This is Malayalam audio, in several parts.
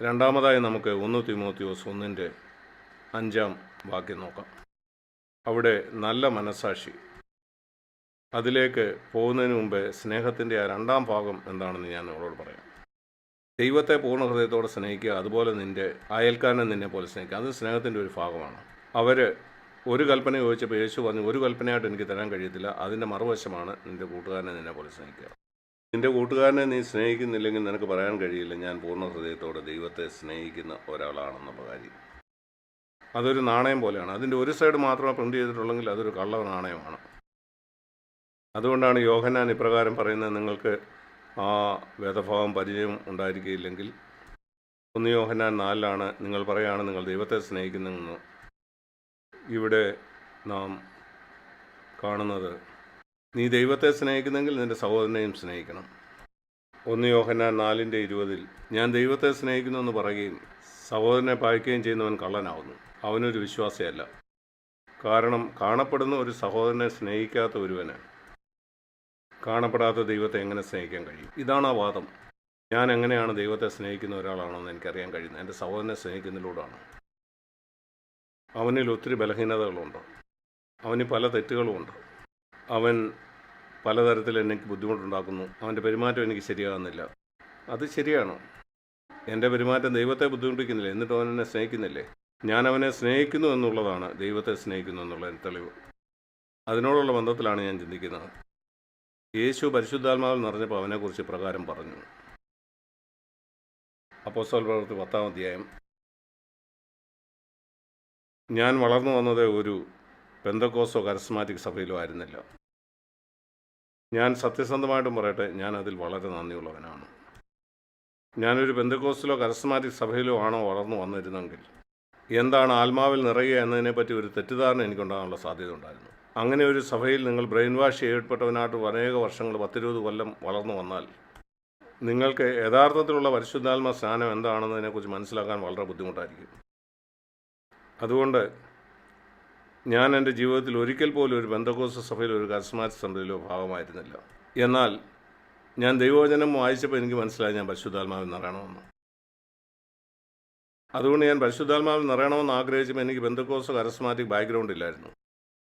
രണ്ടാമതായി നമുക്ക് ഒന്ന് തിമോത്തിയോസ് ഒന്നിന്റെ അഞ്ചാം വാക്യം നോക്കാം. അവിടെ നല്ല മനസാക്ഷി അതിലേക്ക് പോകുന്നതിന് മുമ്പ് സ്നേഹത്തിന്റെ ആ രണ്ടാം ഭാഗം എന്താണെന്ന് ഞാൻ നിങ്ങളോട് പറയാം. ദൈവത്തെ പൂർണ ഹൃദയത്തോടെ സ്നേഹിക്കുക അതുപോലെ നിന്റെ അയൽക്കാരനെ നിന്നെ പോലെ സ്നേഹിക്കുക അത് സ്നേഹത്തിന്റെ ഒരു ഭാഗമാണ്. അവർ ഒരു കൽപ്പന ചോദിച്ചപ്പോൾ യേശു പറഞ്ഞു ഒരു കൽപ്പനയായിട്ട് എനിക്ക് തരാൻ കഴിയത്തില്ല അതിന്റെ മറുവശമാണ് നിന്റെ കൂട്ടുകാരനെ നിന്നെ പോലെ സ്നേഹിക്കുക. നിന്റെ കൂട്ടുകാരനെ നീ സ്നേഹിക്കുന്നില്ലെങ്കിൽ നിനക്ക് പറയാൻ കഴിയില്ല. ഞാൻ പൂർണ ഹൃദയത്തോടെ ദൈവത്തെ സ്നേഹിക്കുന്ന ഒരാളാണെന്നുള്ള കാര്യം. അതൊരു നാണയം പോലെയാണ്. അതിന്റെ ഒരു സൈഡ് മാത്രമേ പ്രിന്റ് ചെയ്തിട്ടുള്ളെങ്കിൽ അതൊരു കള്ള നാണയമാണ്. അതുകൊണ്ടാണ് യോഹന്നാൻ ഇപ്രകാരം പറയുന്നത്. നിങ്ങൾക്ക് ആ വേദഭാവം പരിചയം ഉണ്ടായിരിക്കില്ലെങ്കിൽ ഒന്ന് യോഹന്നാൻ നാലിലാണ് നിങ്ങൾ പറയുകയാണ് നിങ്ങൾ ദൈവത്തെ സ്നേഹിക്കുന്നതെന്ന് ഇവിടെ നാം കാണുന്നത് നീ ദൈവത്തെ സ്നേഹിക്കുന്നെങ്കിൽ നിന്റെ സഹോദരനെയും സ്നേഹിക്കണം. ഒന്ന് യോഹന്നാൻ നാലിന്റെ ഇരുപതിൽ ഞാൻ ദൈവത്തെ സ്നേഹിക്കുന്നു എന്ന് പറയുകയും സഹോദരനെ പായിക്കുകയും ചെയ്യുന്നവൻ കള്ളനാവുന്നു. അവനൊരു വിശ്വാസിയല്ല. കാരണം കാണപ്പെടുന്ന ഒരു സഹോദരനെ സ്നേഹിക്കാത്ത ഒരുവന് കാണപ്പെടാത്ത ദൈവത്തെ എങ്ങനെ സ്നേഹിക്കാൻ കഴിയും? ഇതാണ് ആ വാദം. ഞാൻ എങ്ങനെയാണ് ദൈവത്തെ സ്നേഹിക്കുന്ന ഒരാളാണെന്ന് എനിക്കറിയാൻ കഴിയുന്നത്? എന്റെ സഹോദരനെ സ്നേഹിക്കുന്നതിലൂടെയാണ്? അവനിൽ ഒത്തിരി ബലഹീനതകളുണ്ട്. അവന് പല തെറ്റുകളുമുണ്ട്. അവൻ പലതരത്തിൽ എനിക്ക് ബുദ്ധിമുട്ടുണ്ടാക്കുന്നു. അവന്റെ പെരുമാറ്റം എനിക്ക് ശരിയാകുന്നില്ല. അത് ശരിയാണോ? എന്റെ പെരുമാറ്റം ദൈവത്തെ ബുദ്ധിമുട്ടിക്കുന്നില്ല? എന്നിട്ട് അവൻ എന്നെ സ്നേഹിക്കുന്നില്ലേ? ഞാൻ അവനെ സ്നേഹിക്കുന്നു എന്നുള്ളതാണ് ദൈവത്തെ സ്നേഹിക്കുന്നു എന്നുള്ള തെളിവ്. അതിനോടുള്ള ബന്ധത്തിലാണ് ഞാൻ ചിന്തിക്കുന്നത്. യേശു പരിശുദ്ധാത്മാവിൽ നിറഞ്ഞപ്പോൾ അവനെക്കുറിച്ച് പ്രകാരം പറഞ്ഞു. അപ്പോസ്തോൽ പ്രവൃത്തി പത്താം അധ്യായം. ഞാൻ വളർന്നു വന്നത് ഒരു പെന്തക്കോസോ കരസ്മാറ്റിക് സഭയിലോ ആയിരുന്നില്ല. ഞാൻ സത്യസന്ധമായിട്ടും പറയട്ടെ ഞാൻ അതിൽ വളരെ നന്ദിയുള്ളവനാണ്. ഞാനൊരു ബന്ധുക്കോസിലോ കരസ്മാറ്റിക് സഭയിലോ ആണോ വളർന്നു വന്നിരുന്നെങ്കിൽ എന്താണ് ആത്മാവിൽ നിറയുക എന്നതിനെപ്പറ്റി ഒരു തെറ്റിദ്ധാരണ എനിക്കുണ്ടാകാനുള്ള സാധ്യത ഉണ്ടായിരുന്നു അങ്ങനെ ഒരു സഭയിൽ നിങ്ങൾ ബ്രെയിൻ വാഷ് ചെയ്യപ്പെട്ടവനായിട്ട് അനേക വർഷങ്ങൾ പത്തിരുപത് കൊല്ലം വളർന്നു വന്നാൽ നിങ്ങൾക്ക് യഥാർത്ഥത്തിലുള്ള പരിശുദ്ധാത്മ സ്നാനം എന്താണെന്നതിനെക്കുറിച്ച് മനസ്സിലാക്കാൻ വളരെ ബുദ്ധിമുട്ടായിരിക്കും. അതുകൊണ്ട് ഞാൻ എന്റെ ജീവിതത്തിൽ ഒരിക്കൽ പോലും ഒരു ബന്ധകോസ സഭയിലോ ഒരു കസ്മാറ്റ് സഭയിലോ ഭാഗമായിരുന്നില്ല. എന്നാൽ ഞാൻ ദൈവവചനം വായിച്ചപ്പോൾ എനിക്ക് മനസ്സിലായി ഞാൻ പരിശുദ്ധാത്മാവിൽ നിറയണമെന്ന് അതുകൊണ്ട് ഞാൻ പരിശുദ്ധാത്മാവിൽ നിറയണമെന്ന് ആഗ്രഹിച്ചപ്പോൾ എനിക്ക് ബന്ധക്കോസ് കരസ്മാറ്റിക് ബാക്ക്ഗ്രൗണ്ട് ഇല്ലായിരുന്നു.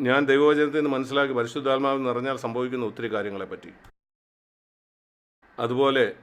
ഞാൻ ദൈവവചനത്തിൽ നിന്ന് മനസ്സിലാക്കി പരിശുദ്ധാത്മാവിൽ നിറഞ്ഞാൽ സംഭവിക്കുന്ന ഒത്തിരി കാര്യങ്ങളെപ്പറ്റി അതുപോലെ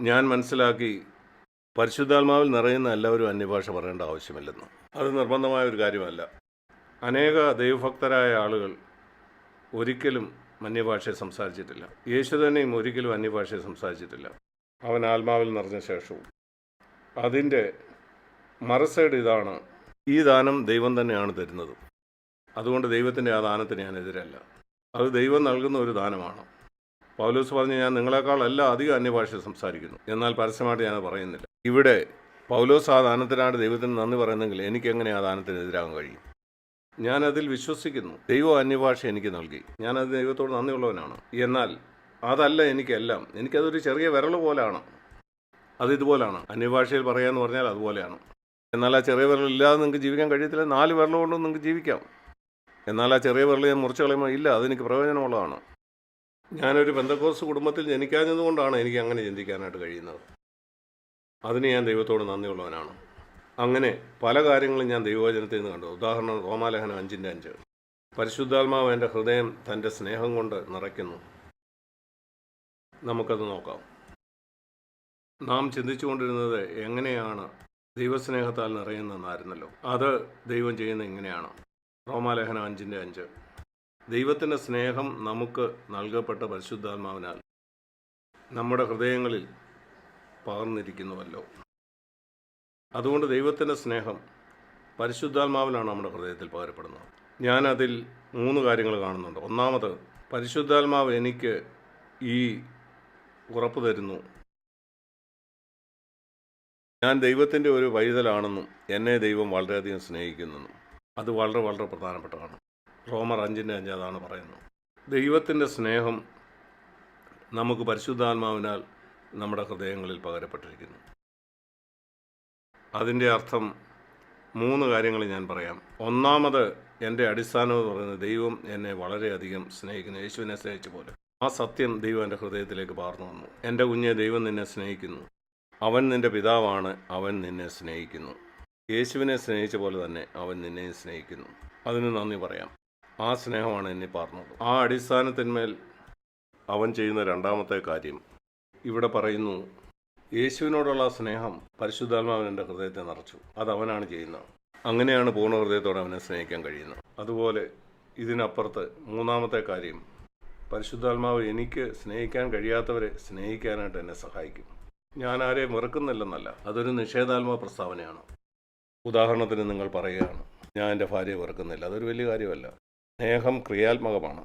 ഞാൻ മനസ്സിലാക്കി പരിശുദ്ധാത്മാവിൽ നിറയുന്ന എല്ലാവരും അന്യഭാഷ പറയേണ്ട ആവശ്യമില്ലെന്ന്. അത് നിർബന്ധമായ ഒരു കാര്യമല്ല. അനേക ദൈവഭക്തരായ ആളുകൾ ഒരിക്കലും അന്യഭാഷയെ സംസാരിച്ചിട്ടില്ല. യേശു തന്നെയും ഒരിക്കലും അന്യഭാഷയെ സംസാരിച്ചിട്ടില്ല. അവൻ ആത്മാവിൽ നിറഞ്ഞ ശേഷവും. അതിന്റെ മറുസൈഡ് ഇതാണ് ഈ ദാനം ദൈവം തന്നെയാണ് തരുന്നത്. അതുകൊണ്ട് ദൈവത്തിന്റെ ആ ദാനത്തിന് ഞാൻ എതിരല്ല. അത് ദൈവം നൽകുന്ന ഒരു ദാനമാണ്. പൗലോസ് പറഞ്ഞ് ഞാൻ നിങ്ങളെക്കാൾ അല്ല അധികം അന്യഭാഷ സംസാരിക്കുന്നു. എന്നാൽ പരസ്യമായിട്ട് ഞാൻ പറയുന്നില്ല. ഇവിടെ പൗലോസ് ആ ദാനത്തിനാണ് ദൈവത്തിന് നന്ദി പറയുന്നെങ്കിൽ എനിക്ക് എങ്ങനെ ആ ദാനത്തിന് എതിരാകാൻ കഴിയും? ഞാൻ അതിൽ വിശ്വസിക്കുന്നു. ദൈവം അന്യഭാഷ എനിക്ക് നൽകി. ഞാനത് ദൈവത്തോട് നന്ദിയുള്ളവനാണ്. എന്നാൽ അതല്ല എനിക്കെല്ലാം. എനിക്കതൊരു ചെറിയ വിരൽ പോലാണ്. അത് ഇതുപോലാണ്. അന്യഭാഷയിൽ പറയാന്ന് പറഞ്ഞാൽ അതുപോലെയാണ്. എന്നാൽ ആ ചെറിയ വിരൽ ഇല്ലാതെ നിങ്ങൾക്ക് ജീവിക്കാൻ കഴിയത്തില്ല. നാല് വിരൽ കൊണ്ടും നിങ്ങൾക്ക് ജീവിക്കാം. എന്നാൽ ആ ചെറിയ വിരൽ ഞാൻ മുറിച്ച് കളയുമ്പോൾ ഇല്ല അതെനിക്ക് പ്രയോജനമുള്ളതാണ്. ഞാനൊരു ബന്ധക്കോസ് കുടുംബത്തിൽ ജനിക്കാഞ്ഞതുകൊണ്ടാണ് എനിക്ക് അങ്ങനെ ചിന്തിക്കാനായിട്ട് കഴിയുന്നത്. അതിന് ഞാൻ ദൈവത്തോട് നന്ദിയുള്ളവനാണ്. അങ്ങനെ പല കാര്യങ്ങളും ഞാൻ ദൈവവചനത്തിൽ നിന്ന് കണ്ടു. ഉദാഹരണം റോമാലേഖനം അഞ്ചിന്റെ അഞ്ച്. പരിശുദ്ധാത്മാവ് എന്റെ ഹൃദയം തന്റെ സ്നേഹം കൊണ്ട് നിറയ്ക്കുന്നു. നമുക്കത് നോക്കാം. നാം ചിന്തിച്ചുകൊണ്ടിരുന്നത് എങ്ങനെയാണ് ദൈവസ്നേഹത്താൽ നിറയുന്നതെന്നായിരുന്നല്ലോ. അത് ദൈവം ചെയ്യുന്നത് ഇങ്ങനെയാണ്. റോമാലേഖനം അഞ്ചിന്റെ അഞ്ച്. ദൈവത്തിന്റെ സ്നേഹം നമുക്ക് നൽകപ്പെട്ട പരിശുദ്ധാത്മാവിനാൽ നമ്മുടെ ഹൃദയങ്ങളിൽ പകർന്നിരിക്കുന്നുവല്ലോ. അതുകൊണ്ട് ദൈവത്തിന്റെ സ്നേഹം പരിശുദ്ധാത്മാവിലാണ് നമ്മുടെ ഹൃദയത്തിൽ പകരപ്പെടുന്നത്. ഞാനതിൽ മൂന്ന് കാര്യങ്ങൾ കാണുന്നുണ്ട്. ഒന്നാമത് പരിശുദ്ധാത്മാവ് എനിക്ക് ഈ ഉറപ്പ് തരുന്നു. ഞാൻ ദൈവത്തിന്റെ ഒരു വൈതലാണെന്നും എന്നെ ദൈവം വളരെയധികം സ്നേഹിക്കുന്നെന്നും. അത് വളരെ വളരെ പ്രധാനപ്പെട്ടതാണ്. റോമർ അഞ്ചിന്റെ അഞ്ച് അതാണ് പറയുന്നത്. ദൈവത്തിന്റെ സ്നേഹം നമുക്ക് പരിശുദ്ധാത്മാവിനാൽ നമ്മുടെ ഹൃദയങ്ങളിൽ പകരപ്പെട്ടിരിക്കുന്നു. അതിന്റെ അർത്ഥം മൂന്ന് കാര്യങ്ങൾ ഞാൻ പറയാം. ഒന്നാമത് എന്റെ അടിസ്ഥാനം എന്ന് പറയുന്നത് ദൈവം എന്നെ വളരെയധികം സ്നേഹിക്കുന്നു. യേശുവിനെ സ്നേഹിച്ച പോലെ. ആ സത്യം ദൈവം എന്റെ ഹൃദയത്തിലേക്ക് പാർന്നു വന്നു എന്റെ കുഞ്ഞെ ദൈവം നിന്നെ സ്നേഹിക്കുന്നു. അവൻ നിന്റെ പിതാവാണ്. അവൻ നിന്നെ സ്നേഹിക്കുന്നു. യേശുവിനെ സ്നേഹിച്ച പോലെ തന്നെ അവൻ നിന്നെ സ്നേഹിക്കുന്നു. അതിന് നന്ദി പറയാം. ആ സ്നേഹമാണ് എന്നെ പറഞ്ഞത് ആ അടിസ്ഥാനത്തിന്മേൽ അവൻ ചെയ്യുന്ന രണ്ടാമത്തെ കാര്യം ഇവിടെ പറയുന്നു യേശുവിനോടുള്ള സ്നേഹം പരിശുദ്ധാത്മാവിന്റെ ഹൃദയത്തെ നിറച്ചു. അത് അവനാണ് ചെയ്യുന്നത്. അങ്ങനെയാണ് പൂർണ ഹൃദയത്തോടെ അവനെ സ്നേഹിക്കാൻ കഴിയുന്നത്. അതുപോലെ ഇതിനപ്പുറത്ത് മൂന്നാമത്തെ കാര്യം പരിശുദ്ധാത്മാവ് എനിക്ക് സ്നേഹിക്കാൻ കഴിയാത്തവരെ സ്നേഹിക്കാനായിട്ട് എന്നെ സഹായിക്കും. ഞാൻ ആരെയും വെറുക്കുന്നില്ലെന്നല്ല അതൊരു നിഷേധാത്മക പ്രസ്താവനയാണ്. ഉദാഹരണത്തിന് നിങ്ങൾ പറയുകയാണ് ഞാൻ എന്റെ ഭാര്യയെ വെറുക്കുന്നില്ല അതൊരു വലിയ കാര്യമല്ല. സ്നേഹം ക്രിയാത്മകമാണ്.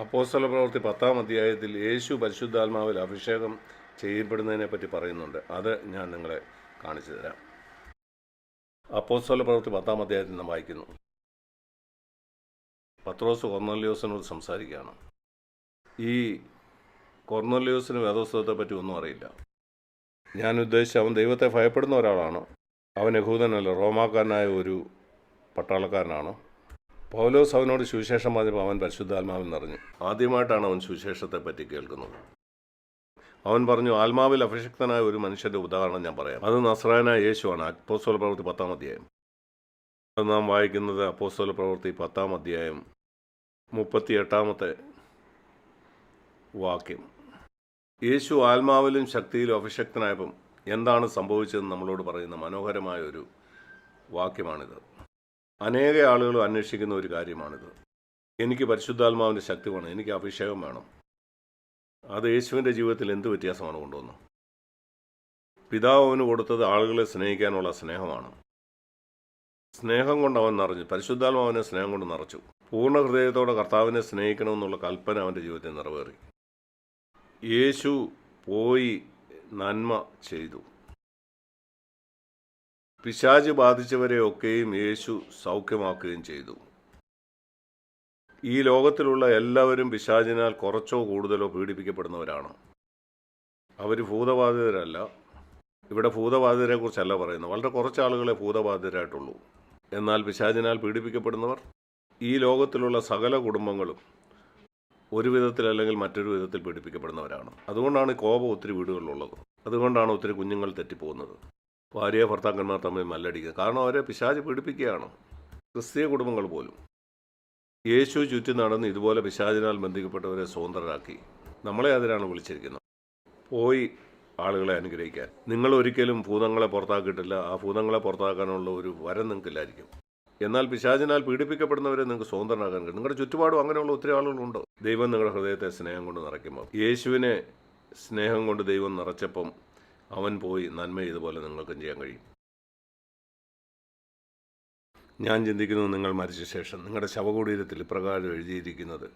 അപ്പോസ്തല പ്രവൃത്തി പത്താം അധ്യായത്തിൽ യേശു പരിശുദ്ധാത്മാവിൽ അഭിഷേകം ചെയ്യപ്പെടുന്നതിനെ പറ്റി പറയുന്നുണ്ട്. അത് ഞാൻ നിങ്ങളെ കാണിച്ചു തരാം. അപ്പോസ്തല പ്രവൃത്തി പത്താം അധ്യായത്തിൽ നാം വായിക്കുന്നു. പത്രോസ് കൊർന്നല്യോസിനോട് സംസാരിക്കുകയാണ്. ഈ കൊർന്നല്യോസിന് വേദോസ്തവത്തെ പറ്റി ഒന്നും അറിയില്ല. ഞാൻ ഉദ്ദേശിച്ച അവൻ ദൈവത്തെ ഭയപ്പെടുന്ന ഒരാളാണ്. അവൻ യഹൂദനല്ല റോമാക്കാരനായ ഒരു പട്ടാളക്കാരനാണ്. പൗലോസ് അവനോട് സുവിശേഷം പറഞ്ഞപ്പോൾ അവൻ പരിശുദ്ധാത്മാവിൽ നിറഞ്ഞു ആദ്യമായിട്ടാണ് അവൻ സുവിശേഷത്തെപ്പറ്റി കേൾക്കുന്നത്. അവൻ പറഞ്ഞു ആത്മാവിൽ അഭിഷിക്തനായ ഒരു മനുഷ്യന്റെ ഉദാഹരണം ഞാൻ പറയാം. അത് നസ്രായനായ യേശുവാണ്. അപ്പോസ്തോല പ്രവൃത്തി പത്താം അധ്യായം. അത് നാം വായിക്കുന്നത് അപ്പോസ്തോല പ്രവൃത്തി പത്താം അധ്യായം മുപ്പത്തി എട്ടാമത്തെ വാക്യം. യേശു ആത്മാവിലും ശക്തിയിലും അഭിഷക്തനായപ്പം എന്താണ് സംഭവിച്ചതെന്ന് നമ്മളോട് പറയുന്ന മനോഹരമായ ഒരു വാക്യമാണിത്. അനേക ആളുകൾ അന്വേഷിക്കുന്ന ഒരു കാര്യമാണിത്. എനിക്ക് പരിശുദ്ധാത്മാവിന്റെ ശക്തി വേണം. എനിക്ക് അഭിഷേകം വേണം. അത് യേശുവിന്റെ ജീവിതത്തിൽ എന്ത് വ്യത്യാസമാണ് കൊണ്ടുവന്നത് പിതാവ് അവന് കൊടുത്തത് ആളുകളെ സ്നേഹിക്കാനുള്ള സ്നേഹമാണ്. സ്നേഹം കൊണ്ട് അവൻ നിറഞ്ഞു. പരിശുദ്ധാത്മാവനെ സ്നേഹം കൊണ്ട് നിറച്ചു. പൂർണ ഹൃദയത്തോടെ കർത്താവിനെ സ്നേഹിക്കണമെന്നുള്ള കൽപ്പന അവന്റെ ജീവിതത്തിൽ നിറവേറി. യേശു പോയി നന്മ ചെയ്തു. പിശാജ് ബാധിച്ചവരെയൊക്കെയും യേശു സൗഖ്യമാക്കുകയും ചെയ്തു. ഈ ലോകത്തിലുള്ള എല്ലാവരും പിശാചിനാൽ കുറച്ചോ കൂടുതലോ പീഡിപ്പിക്കപ്പെടുന്നവരാണ്. അവർ ഭൂതബാധിതരല്ല. ഇവിടെ ഭൂതബാധിതരെ കുറിച്ചല്ല പറയുന്നത്. വളരെ കുറച്ച് ആളുകളെ ഭൂതബാധിതരായിട്ടുള്ളൂ. എന്നാൽ പിശാചിനാൽ പീഡിപ്പിക്കപ്പെടുന്നവർ ഈ ലോകത്തിലുള്ള സകല കുടുംബങ്ങളും ഒരു വിധത്തിൽ അല്ലെങ്കിൽ മറ്റൊരു വിധത്തിൽ പീഡിപ്പിക്കപ്പെടുന്നവരാണ്. അതുകൊണ്ടാണ് കോപം ഒത്തിരി വീടുകളിലുള്ളത്. അതുകൊണ്ടാണ് ഒത്തിരി കുഞ്ഞുങ്ങൾ തെറ്റിപ്പോകുന്നത്. ഭാര്യ ഭർത്താക്കന്മാർ തമ്മിൽ മല്ലടിക്കുക. കാരണം അവരെ പിശാച് പീഡിപ്പിക്കുകയാണ്. ക്രിസ്തീയ കുടുംബങ്ങൾ പോലും. യേശു ചുറ്റി നടന്ന് ഇതുപോലെ പിശാചിനാൽ ബന്ധിക്കപ്പെട്ടവരെ സ്വതന്ത്രരാക്കി. നമ്മളെ അതിനാണ് വിളിച്ചിരിക്കുന്നത്. പോയി ആളുകളെ അനുഗ്രഹിക്കാൻ. നിങ്ങൾ ഒരിക്കലും ഭൂതങ്ങളെ പുറത്താക്കിയിട്ടില്ല. ആ ഭൂതങ്ങളെ പുറത്താക്കാനുള്ള ഒരു വരം നിങ്ങൾക്കില്ലായിരിക്കും. എന്നാൽ പിശാചിനാൽ പീഡിപ്പിക്കപ്പെടുന്നവരെ നിങ്ങൾക്ക് സ്വതന്ത്രനാകാൻ കഴിയും. നിങ്ങളുടെ ചുറ്റുപാടും അങ്ങനെയുള്ള ഒത്തിരി ആളുകളുണ്ട്. ദൈവം നിങ്ങളുടെ ഹൃദയത്തെ സ്നേഹം കൊണ്ട് നിറയ്ക്കുമ്പോൾ. യേശുവിനെ സ്നേഹം കൊണ്ട് ദൈവം നിറച്ചപ്പം അവൻ പോയി നന്മ ഇതുപോലെ നിങ്ങൾക്കും ചെയ്യാൻ കഴിയും. ഞാൻ ചിന്തിക്കുന്നു നിങ്ങൾ മരിച്ച ശേഷം നിങ്ങളുടെ ശവകുടീരത്തിൽ പ്രകാരം എഴുതിയിരിക്കുന്നത്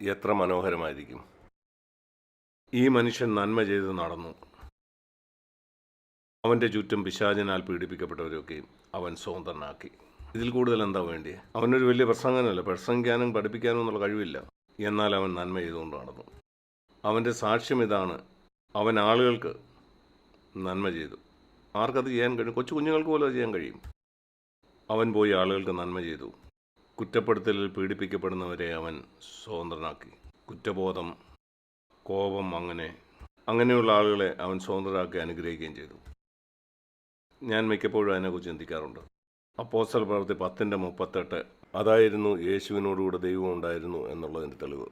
എത്ര മനോഹരമായിരിക്കും. ഈ മനുഷ്യൻ നന്മ ചെയ്ത് നടന്നു. അവന്റെ ചുറ്റും പിശാചിനാൽ പീഡിപ്പിക്കപ്പെട്ടവരൊക്കെയും അവൻ സ്വതന്ത്രനാക്കി. ഇതിൽ കൂടുതൽ എന്താ വേണ്ടി അവനൊരു വലിയ പ്രസംഗനല്ല പ്രസംഗിക്കാനും പഠിപ്പിക്കാനും എന്നുള്ള കഴിവില്ല. എന്നാൽ അവൻ നന്മ ചെയ്തുകൊണ്ട് നടന്നു. അവന്റെ സാക്ഷ്യം ഇതാണ് അവൻ ആളുകൾക്ക് നന്മ ചെയ്തു. ആർക്കത് ചെയ്യാൻ കഴിയും? കൊച്ചു കുഞ്ഞുങ്ങൾക്ക് പോലും അത് ചെയ്യാൻ കഴിയും. അവൻ പോയി ആളുകൾക്ക് നന്മ ചെയ്തു. കുറ്റപ്പെടുത്തലിൽ പീഡിപ്പിക്കപ്പെടുന്നവരെ അവൻ സ്വതന്ത്രനാക്കി. കുറ്റബോധം കോപം അങ്ങനെ അങ്ങനെയുള്ള ആളുകളെ അവൻ സ്വതന്ത്രരാക്കി അനുഗ്രഹിക്കുകയും ചെയ്തു. ഞാൻ മിക്കപ്പോഴും അതിനെക്കുറിച്ച് ചിന്തിക്കാറുണ്ട്. അപ്പോസ്റ്റൽ പ്രവൃത്തി പത്തിന്റെ മുപ്പത്തെട്ട് അതായിരുന്നു യേശുവിനോടുകൂടെ ദൈവം ഉണ്ടായിരുന്നു എന്നുള്ളതിന്റെ തെളിവ്.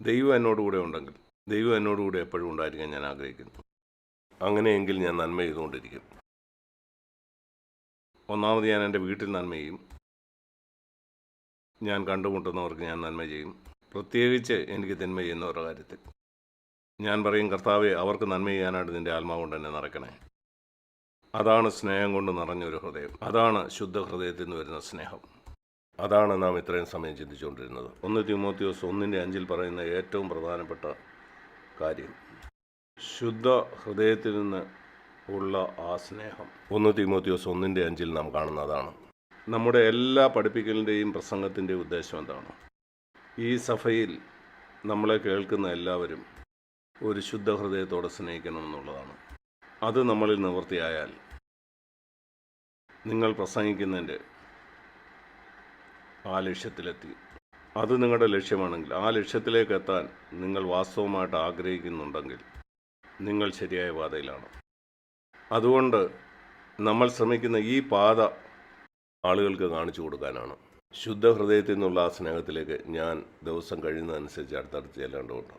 ദൈവം എന്നോടുകൂടെ ഉണ്ടെങ്കിൽ ദൈവം എന്നോടുകൂടെ എപ്പോഴും ഉണ്ടായിരിക്കാൻ ഞാൻ ആഗ്രഹിക്കുന്നു. അങ്ങനെയെങ്കിൽ ഞാൻ നന്മ ചെയ്തുകൊണ്ടിരിക്കും. ഒന്നാമത് ഞാൻ എന്റെ വീട്ടിൽ നന്മ ചെയ്യും. ഞാൻ കണ്ടുമുട്ടുന്നവർക്ക് ഞാൻ നന്മ ചെയ്യും. പ്രത്യേകിച്ച് എനിക്ക് തിന്മ ചെയ്യുന്നവരുടെ കാര്യത്തിൽ. ഞാൻ പറയും കർത്താവെ അവർക്ക് നന്മ ചെയ്യാനായിട്ട് നിന്റെ ആത്മാവ് കൊണ്ട് എന്നെ നിറയ്ക്കണേ. അതാണ് സ്നേഹം കൊണ്ട് നിറഞ്ഞൊരു ഹൃദയം. അതാണ് ശുദ്ധ ഹൃദയത്തിൽ നിന്ന് വരുന്ന സ്നേഹം. അതാണ് നാം ഇത്രയും സമയം ചിന്തിച്ചുകൊണ്ടിരുന്നത്. ഒന്ന് തിമോത്തിയോസ് ഒന്നിന്റെ അഞ്ചിൽ പറയുന്ന ഏറ്റവും പ്രധാനപ്പെട്ട കാര്യം. ശുദ്ധ ഹൃദയത്തിൽ നിന്ന് ഉള്ള ആ സ്നേഹം. ഒന്ന് തിമോത്തിയോസ് ഒന്നിന്റെ അഞ്ചിൽ നാം കാണുന്നതാണ്. നമ്മുടെ എല്ലാ പഠിപ്പിക്കലിന്റെയും പ്രസംഗത്തിന്റെയും ഉദ്ദേശം എന്താണ്? ഈ സഭയിൽ നമ്മളെ കേൾക്കുന്ന എല്ലാവരും ഒരു ശുദ്ധ ഹൃദയത്തോടെ സ്നേഹിക്കണം എന്നുള്ളതാണ്. അത് നമ്മളിൽ നിവൃത്തിയായാൽ നിങ്ങൾ പ്രസംഗിക്കുന്നതിന്റെ ആ ലക്ഷ്യത്തിലെത്തി. അത് നിങ്ങളുടെ ലക്ഷ്യമാണെങ്കിൽ ആ ലക്ഷ്യത്തിലേക്ക് എത്താൻ നിങ്ങൾ വാസ്തവമായിട്ട് ആഗ്രഹിക്കുന്നുണ്ടെങ്കിൽ നിങ്ങൾ ശരിയായ പാതയിലാണ്. അതുകൊണ്ട് നമ്മൾ ശ്രമിക്കുന്ന ഈ പാത ആളുകൾക്ക് കാണിച്ചു കൊടുക്കാനാണ്. ശുദ്ധ ഹൃദയത്തിൽ നിന്നുള്ള ആ സ്നേഹത്തിലേക്ക് ഞാൻ ദിവസം കഴിയുന്നതനുസരിച്ച് അടുത്തടുത്ത് ചെല്ലേണ്ടതുണ്ട്.